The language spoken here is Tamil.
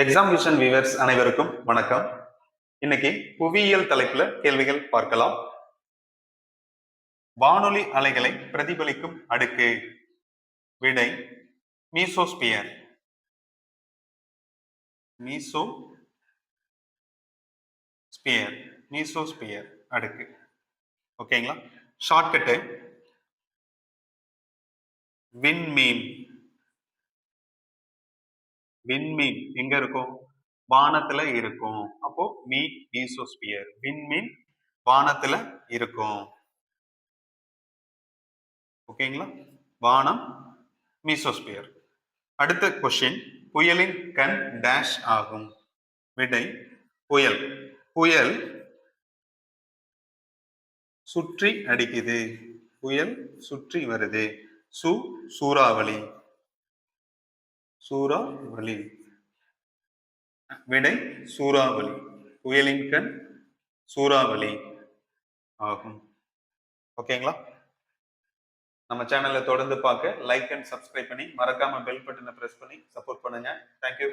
எக்ஸாம் விஷன் வியூவர்ஸ் அனைவருக்கும் வணக்கம். இன்னைக்கு புவியியல் தலைப்புல கேள்விகள் பார்க்கலாம். வானொலி அலைகளை பிரதிபலிக்கும் அடுக்கு விடை மீசோஸ்பியர் மீசோ ஸ்பியர் மீசோஸ்பியர் அடுக்கு ஓகேங்களா ஷார்ட்கட்டு விண்மீன் விண்மீன் எங்க இருக்கும்? வானத்துல இருக்கும். அப்போ மீ மீசோஸ்பியர் விண்மீன் வானத்துல இருக்கும். ஓகேங்களா வானம் மீசோஸ்பியர் அடுத்த கொஷின் புயலின் கண் டேஷ் ஆகும். விடை புயல். புயல் சுற்றி அடிக்குது. புயல் சுற்றி வருது. சு சூறாவளி. சூறாவளி. விடை சூறாவளி. புயலின் கண் சூறாவளி ஆகும். ஓகேங்களா? நம்ம சேனலை தொடர்ந்து பார்க்க லைக் அண்ட் சப்ஸ்கிரைப் பண்ணி மறக்காம பெல் பட்டனை ப்ரெஸ் பண்ணி சப்போர்ட் பண்ணுங்க. தேங்க்யூ